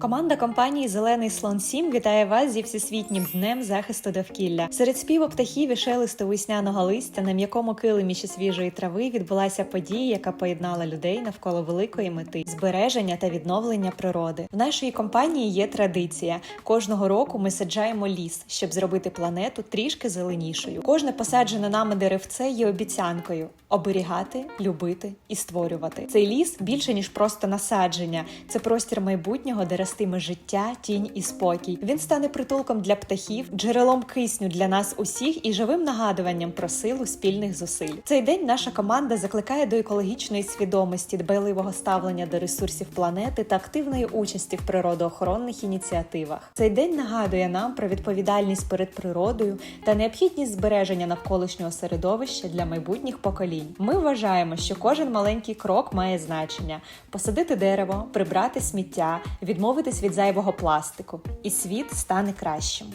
Команда компанії Зелений слон 7 вітає вас зі всесвітнім днем захисту довкілля. Серед співу птахів і шелесту весняного листя на м'якому килимі ще свіжої трави відбулася подія, яка поєднала людей навколо великої мети збереження та відновлення природи. В нашій компанії є традиція. Кожного року ми саджаємо ліс, щоб зробити планету трішки зеленішою. Кожне посаджене нами деревце є обіцянкою оберігати, любити і створювати. Цей ліс більше ніж просто насадження. Це простір майбутнього, де ростиме життя, тінь і спокій. Він стане притулком для птахів, джерелом кисню для нас усіх і живим нагадуванням про силу спільних зусиль. Цей день наша команда закликає до екологічної свідомості, дбайливого ставлення до ресурсів планети та активної участі в природоохоронних ініціативах. Цей день нагадує нам про відповідальність перед природою та необхідність збереження навколишнього середовища для майбутніх поколінь. Ми вважаємо, що кожен маленький крок має значення: посадити дерево, прибрати сміття, відмовитись від зайвого пластику, і світ стане кращим.